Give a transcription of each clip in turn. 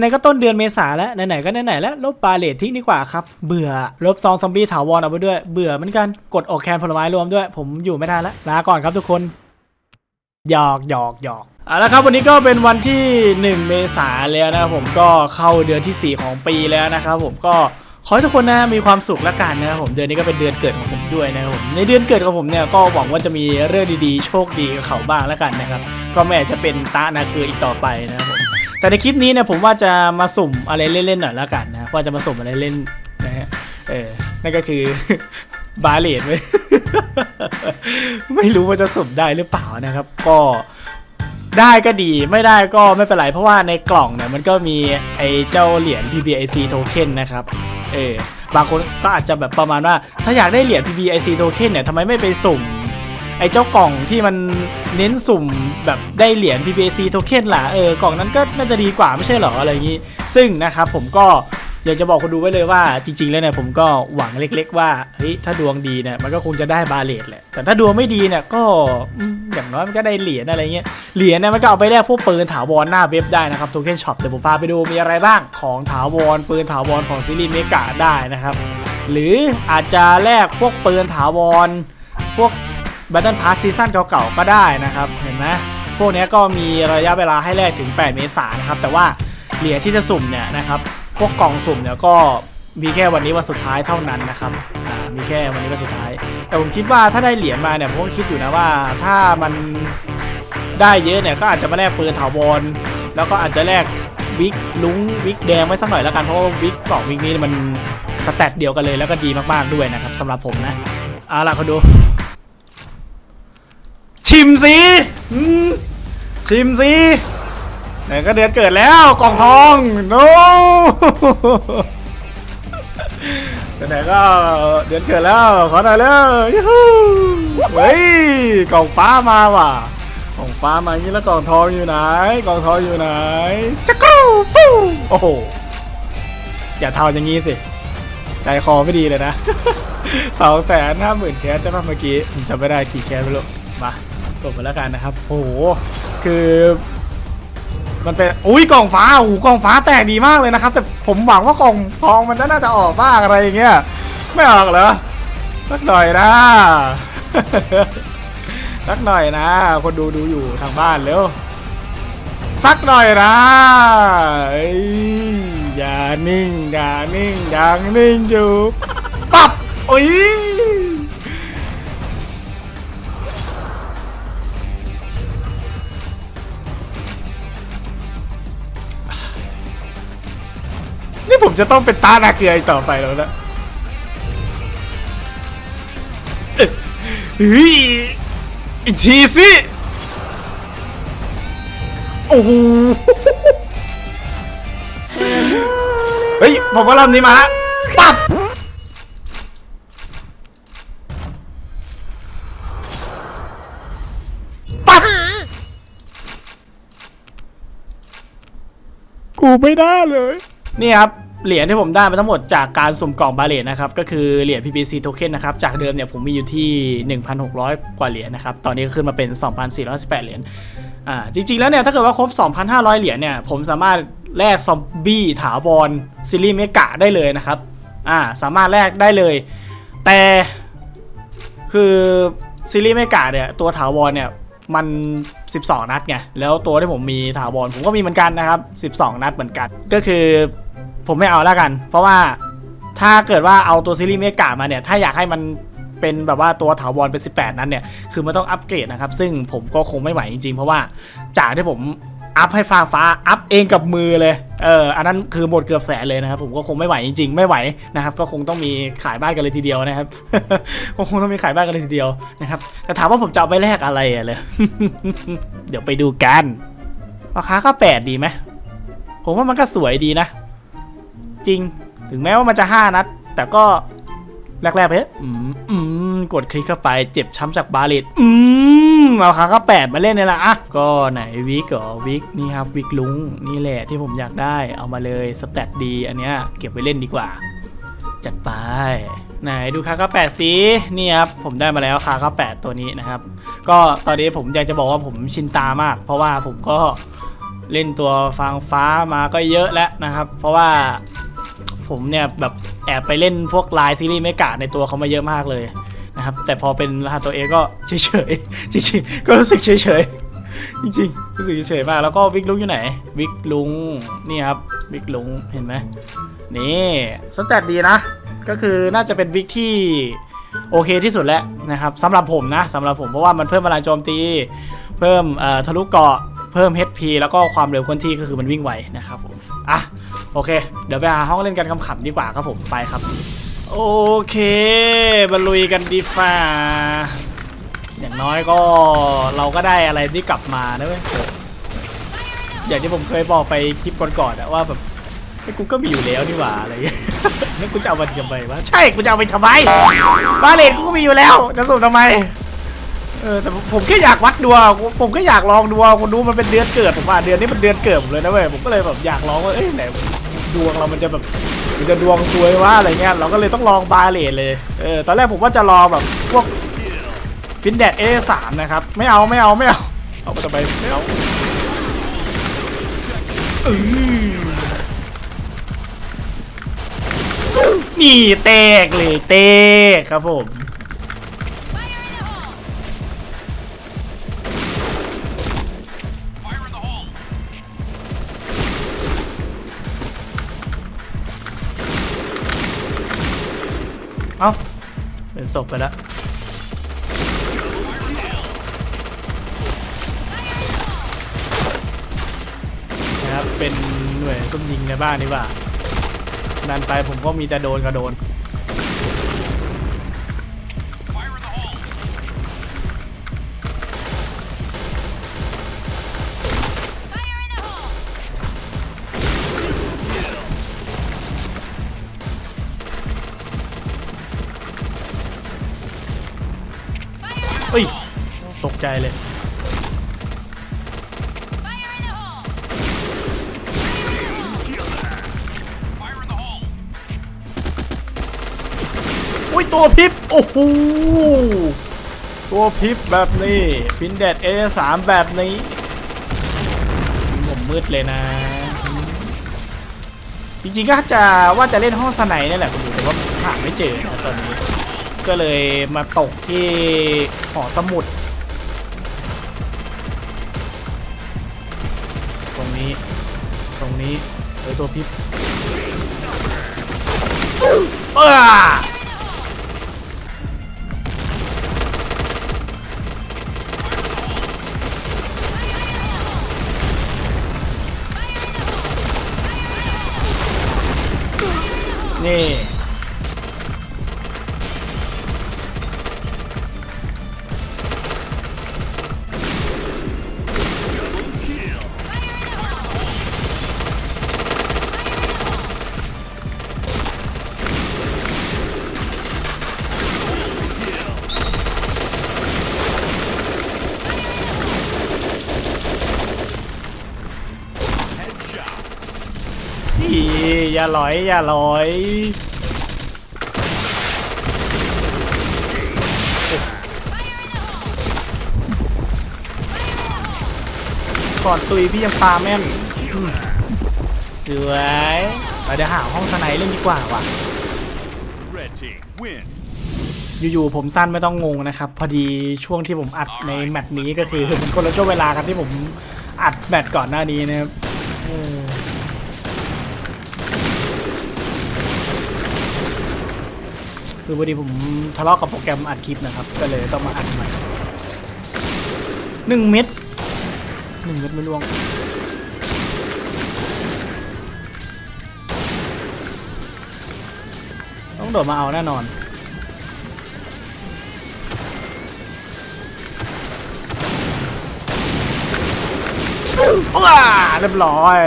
ไหนๆก็ต้นเดือนเมษาแล้วไหนๆก็ไหนๆแล้วลบบาเลตทิ้งดีกว่าครับ เบื่อลบซองซอมบี้ถาวรเอาไปด้วย เบื่อเหมือนกันกดออกแคนผลไม้รวมด้วย ผมอยู่ไม่ได้แล้วลาก่อนครับทุกคนหยอกหยอกหยอกเอาละครับวันนี้ก็เป็นวันที่ 1 เมษาแล้วนะครับผมก็เข้าเดือนทีสี่ 4 ของปีแล้วนะครับผมก็ขอให้ทุกคนนะมีความสุขละกันนะครับผมเดือนนี้ก็เป็นเดือนเกิดของผมด้วยนะครับผมในเดือนเกิดของผมเนี่ยก็หวังว่าจะมีเรื่องดีๆ โชคดีกับเขาบ้างละกันนะครับก็ไม่อาจจะเป็นตานาเกลืออีกต่อไปนะครับผม แต่ในคลิปนี้เนี่ยผมว่าจะมาสุ่มอะไรเล่นๆหน่อยละกันนะว่าจะมาสุ่มอะไรเล่นนะฮะเออนั่นก็คือบาเลตไว้ไม่รู้ว่าจะสุ่มได้หรือเปล่านะครับ ก็ได้ก็ดีไม่ได้ก็ไม่เป็นไร เพราะว่าในกล่องเนี่ยมันก็มีไอ้เจ้าเหรียญ PBIC token นะครับเออบางคนก็อาจจะแบบประมาณว่า ถ้าอยากได้เหรียญ PBIC token เนี่ยทำไมไม่ไปสุ่ม ไอ้เจ้ากล่องที่มันเน้นสุ่มแบบได้เหรียญ PBAC token ล่ะเออกล่องนั้นก็น่าจะดีกว่าไม่ใช่เหรออะไรอย่างนี้ ซึ่งนะครับผมก็อยากจะบอกคนดูไว้เลยว่าจริง ๆ แล้วเนี่ยผมก็หวังเล็ก ๆ ว่าเฮ้ยถ้าดวงดีเนี่ยมันก็คงจะได้บาเลตแหละแต่ถ้าดวงไม่ดีเนี่ยก็อย่างน้อยมันก็ได้เหรียญอะไรเงี้ยเหรียญเนี่ยมันก็เอาไปแลกพวกปืนถาวรหน้าเว็บได้นะครับ token shop เดี๋ยวผมพาไปดูมีอะไรบ้างของถาวรปืนถาวรของซีรีส์เมกาได้นะครับหรืออาจจะแลกพวกปืนถาวรพวก Battle Pass ซีซั่นเก่าๆก็ได้นะครับ เห็นไหมพวกนี้ก็มีระยะเวลาให้แลกถึง 8 เมษายนนะครับ แต่ว่าเหรียญที่จะสุ่มเนี่ยนะครับ พวกกล่องสุ่มเนี่ยก็มีแค่วันนี้วันสุดท้ายเท่านั้นนะครับ มีแค่วันนี้วันสุดท้าย แต่ผมคิดว่าถ้าได้เหรียญมาเนี่ยผมก็คิดอยู่นะว่าถ้ามันได้เยอะเนี่ยก็อาจจะมาแลกปืนถาวร แล้วก็อาจจะแลกวิกลุงวิกแดงไว้สักหน่อยแล้วกันเพราะว่าวิกสองวิกนี้มันสแตทเดียวกันเลยแล้วก็ดีมากๆด้วยนะครับสำหรับผมนะเอาล่ะคนดู มสิอืมชิมสิไหนก็เดือนเกิดแล้วกล่องทองโนไหนๆก็เดือนเกิดแล้วขอหน่อยแล้วยูฮูเฮ้ยกล่องฟ้ามาว่ะกล่องฟ้ามาอย่างนี้แล้วกล่องทองอยู่ไหนกล่องทองอยู่ไหนจักรูฟูโอ้โหอย่าเทาอย่างนี้สิใจคอไม่ดีเลยนะสองแสนห้าหมื่นแคสใช่ไหมเมื่อกี้ผมจำไม่ได้กี่แคสไม่รู้มา กดมาแล้วกันนะครับโอ้โหคือ มันเป็นอุ้ยกล่องฟ้าโอ้โหกล่องฟ้าแตกดีมากเลยนะครับ แต่ผมหวังว่ากล่องทองมันน่าจะออกบ้างอะไรอย่างเงี้ยไม่ออกเหรอสักหน่อยนะสักหน่อยนะ คนดูดูอยู่ทางบ้านเร็วสักหน่อยนะอย่านิ่งอย่านิ่งอยังนิ่งอยู่ปับโอ้ย จะต้องเป็นตานาเกลืออีกต่อไปแล้วนะเฮ้ยอีกทีสิโอ้โหเฮ้ย ผมว่ารอบนี้มาฮะปั๊บปั๊บกูไม่ได้เลย นี่ครับ เหรียญที่ผมได้มาทั้งหมดจากการสุ่มกล่องบาเลตนะครับก็คือเหรียญ PPC token นะครับจากเดิมเนี่ยผมมีอยู่ที่ 1,600 กว่าเหรียญนะครับตอนนี้ก็ขึ้นมาเป็น 2,418 เหรียญอ่าจริงๆแล้วเนี่ยถ้าเกิดว่าครบ 2,500 เหรียญเนี่ยผมสามารถแลกซอมบี้ถาวรซีรีส์เมกะได้เลยนะครับอ่าสามารถแลกได้เลย แต่คือซีรีส์เมกาเนี่ยตัวถาวรเนี่ยมัน 12 นัดไงแล้วตัวที่ผมมีถาวรผมก็มีเหมือนกันนะครับ 12 นัดเหมือนกัน ก็คือ ผมไม่เอาแล้วกัน เพราะว่าถ้าเกิดว่าเอาตัวซีรีส์เมกามาเนี่ย ถ้าอยากให้มันเป็นแบบว่าตัวถาวรเป็น 18 นัดเนี่ย คือมันต้องอัปเกรดนะครับ ซึ่งผมก็คงไม่ไหวจริงๆ เพราะว่าจากที่ผมอัพให้ฟ้าฟ้าอัพเองกับมือเลย เออ อันนั้นคือหมดเกือบแสนเลยนะครับ ผมก็คงไม่ไหวจริงๆ ไม่ไหวนะครับ ก็คงต้องมีขายบ้านกันเลยทีเดียวนะครับ ก็คงต้องมีขายบ้านกันเลยทีเดียวนะครับ แต่ถามว่าผมจะเอาไปแลกอะไรอะเลย เดี๋ยวไปดูกันราคาก็แปดดีไหม ผมว่ามันก็สวยดีนะ จริง ถึงแม้ว่ามันจะ 5 นัด แต่ก็แรกๆไปเถอะอืมอืมกดคลิกเข้าไปเจ็บช้ำจากบาเลตอืมเอาคาก็แปดมาเล่นเนี่ยละอะก็ไหนวิกเหรอวิกนี่ครับวิกลุงนี่แหละที่ผมอยากได้เอามาเลยสแตทดีอันเนี้ยเก็บไว้เล่นดีกว่า จัดไปไหนดูคาก้าแปดสินี่ครับผมได้มาแล้วคาก้าแปดตัวนี้นะครับ ก็ตอนนี้ผมอยากจะบอกว่าผมชินตามาก เพราะว่าผมก็เล่นตัวฟางฟ้ามาก็เยอะแล้วนะครับ เพราะว่า ผมเนี่ยแบบแอบไปเล่นพวกไลายซีรีส์เมกะในตัวเขามาเยอะมากเลยนะครับแต่พอเป็นรหัสตัวเองก็เฉยๆจริงๆก็รู้สึกเฉยๆจริงๆรู้สึกเฉยๆมากแล้วก็วิกลุงอยู่ไหนวิกลุงนี่ครับวิกลุงเห็นไหมนี่สแตทดีนะ ก็คือน่าจะเป็นวิกที่โอเคที่สุดแล้วนะครับสำหรับผมนะสำหรับผมเพราะว่ามันเพิ่มพลังโจมตี เพิ่มทะลุเกาะเพิ่ม HP แล้วก็ความเร็วเคลื่อนที่ก็คือมันวิ่งไวนะครับผมอะ โอเค เดี๋ยวไปหาห้องเล่นกันขำๆดีกว่าครับผมไปครับ โอเคมาลุยกันดีฟ่าอย่างน้อยก็เราก็ได้อะไรที่กลับมานะเว้ยอย่างที่ผมเคยบอกไปคลิปก่อนๆอะว่าแบบไอ้กูก็มีอยู่แล้วนี่หว่าอะไรอย่างเงี้ยแล้วกูจะเอามันทำไมวะใช่กูจะเอาไปทำไมบาเลนกูก็มีอยู่แล้วจะสุ่มทำไมเออแต่ผมแค่อยากวัดดวงผมก็อยากลองดวงคนดูมันเป็นเดือนเกิดผมว่าเดือนนี้มันเดือนเกิดผมเลยนะเว้ยผมก็เลยแบบอยากลองว่าเอ้ยไหน ดวงเรามันจะแบบมันจะดวงซวยว่าอะไรเงี้ยเราก็เลยต้องลองบาเลนเลยเออตอนแรกผมว่าจะลองแบบพวกฟินแดดเอสามนะครับ ไม่เอาไม่เอาไม่เอาเอาไปทำไมไม่เอาอนี่เตกเลยเตกครับผม เอ้าเป็นศพไปแล้วนะครับเป็นหน่วยซุ่มยิงในบ้านนี่ว่าดันไปผมก็มีแต่โดนกระโดน ตกใจเลยอุ้ย ตัวพิบโอ้โหตัวพิบแบบนี้ฟินแดดเอสามแบบนี้ผมมืดเลยนะ จริงๆก็จะว่าจะเล่นห้องสไนนี่แหละคุณดูแต่ว่าหาไม่เจอตอนนี้ ก็เลยมาตกที่หอสมุด นี้ ตรงนี้เฮ้ยตัวพิษเออ อย่าลอยอย่าลอยก่อนตุยพี่ยังปาแม่นอืมสวยเราเดี๋ยวหาห้องสไนเล่นดีกว่าว่ะอยู่ๆผมสั้นไม่ต้องงงนะครับ พอดีช่วงที่ผมอัดในแมตช์นี้ก็คือมันคนละช่วงเวลากันที่ผมอัดแมตช์ก่อนหน้านี้นะครับ คือพอดีผมทะเลาะกับโปรแกรมอัดคลิปนะครับ ก็เลยต้องมาอัดใหม่หนึ่งเม็ดหนึ่งเม็ดไม่ล่วงต้องโดดมาเอาแน่นอน ว้าเรียบร้อย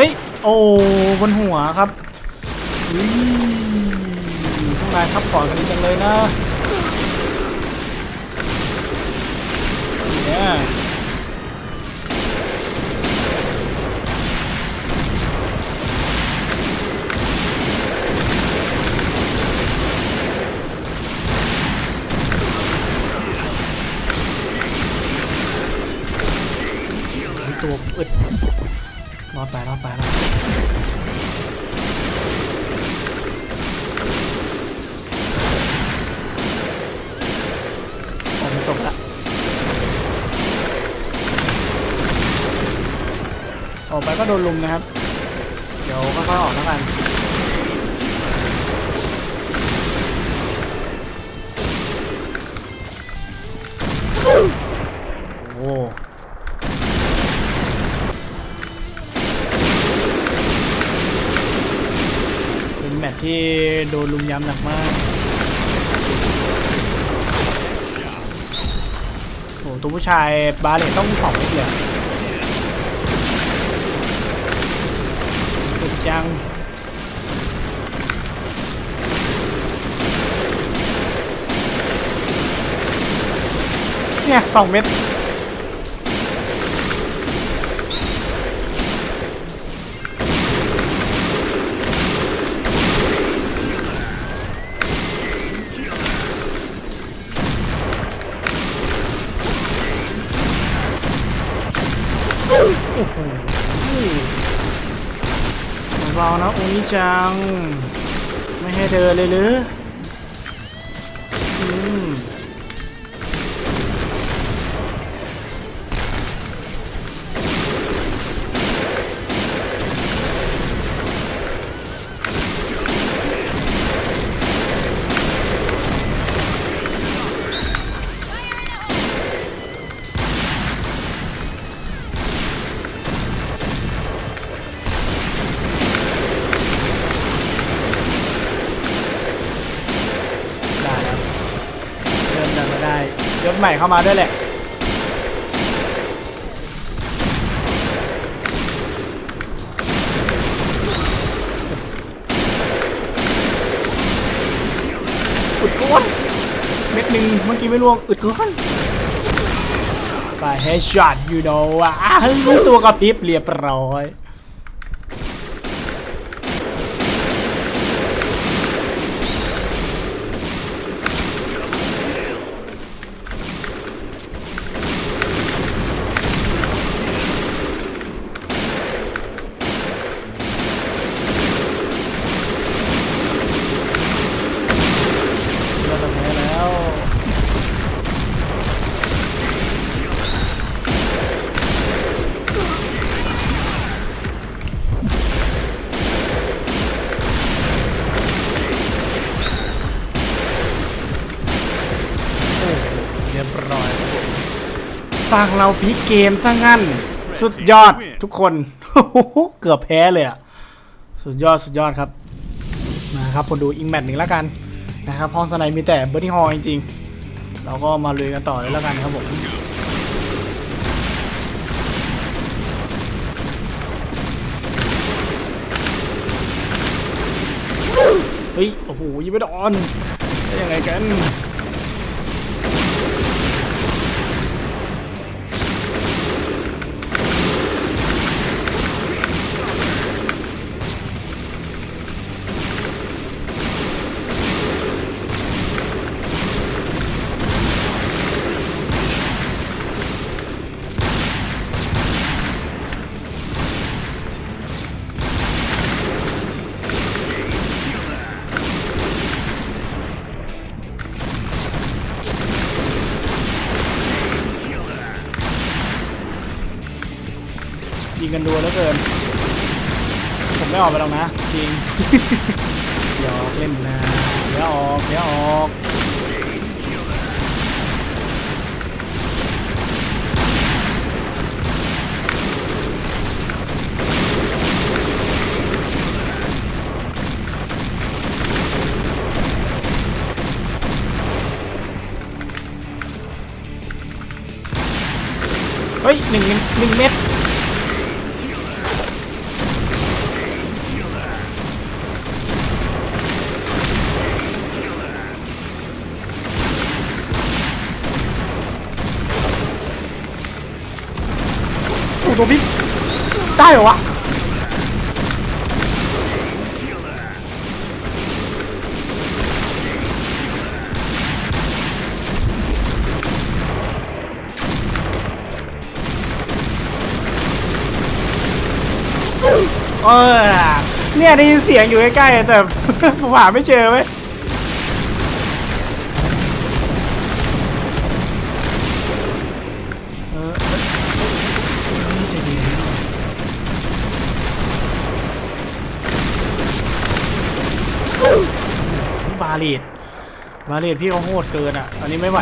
อ้ย โอ้บนหัวครับพวกนายซับพอร์กันจังเลยนะเนี่ยตัวอึด ไปรอดไปรอดออกมาศพละออกไปก็โดนลุมนะครับ เดี๋ยวค่อยๆออกแล้วกัน เป็นแมตช์ที่โดนลุมยำหนักมากโอ้ตัวผู้ชายบาเลตต้องสองเดียวเจังเนี่ยสองเม็ด โอ้โหเบาๆ นี้จัง ไม่ให้เดินเลยหรืออืม ใหม่เข้ามาด้วยแหละ อึดก้อนเม็ดหนึ่งเมื่อกี้ไม่ล่วงอึดก้อนไปเฮดช็อตยูโนอะรู้ตัวกระพริบเรียบร้อย ฟังเราพลิกเกมซะงั้น สุดยอดทุกคน เกือบแพ้เลยอะสุดยอดสุดยอดครับ นะครับผมดูอิงแมตหนึ่งแล้วกันนะครับห้องสไนมีแต่เบอร์ที่ฮอลจริงๆ เราก็มาลุยกันต่อเลยแล้วกันครับผมเฮ้ย โอ้โหยิงไม่โดนได้ยังไงกัน ออกไปหรอกนะจริงหยอกเล่นนะเดี๋ยวออกเดี๋ยวออกเฮ้ยหนึ่งหนึ่งหนึ่งเม็ด ตัวพี่ได้เหรอวะเออเนี่ยได้ยินเสียงอยู่ใกล้ๆแต่ผมหาไม่เจอเว้ย บาลีดบาลีดพี่เขาโหดเกินอะอันนี้ไม่ไหว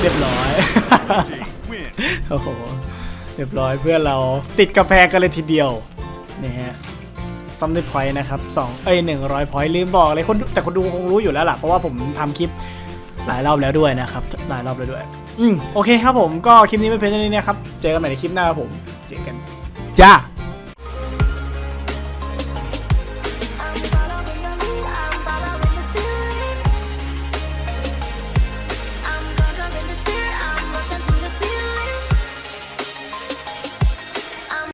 เรียบร้อย โอ้โห เรียบร้อยเพื่อนเราติดกระแพงกันเลยทีเดียว นี่ฮะซัมเดอร์พอยต์นะครับสองเอ้ยหนึ่งร้อยพอยต์ลืมบอกเลยคนแต่คนดูคงรู้อยู่แล้วล่ะ เพราะว่าผมทำคลิป หลายรอบแล้วด้วยนะครับ หลายรอบแล้วด้วย อืมโอเคครับผมก็คลิปนี้ไม่เพียงเท่านี้นะครับ เจอกันใหม่ในคลิปหน้าครับผม เจอกัน จ้า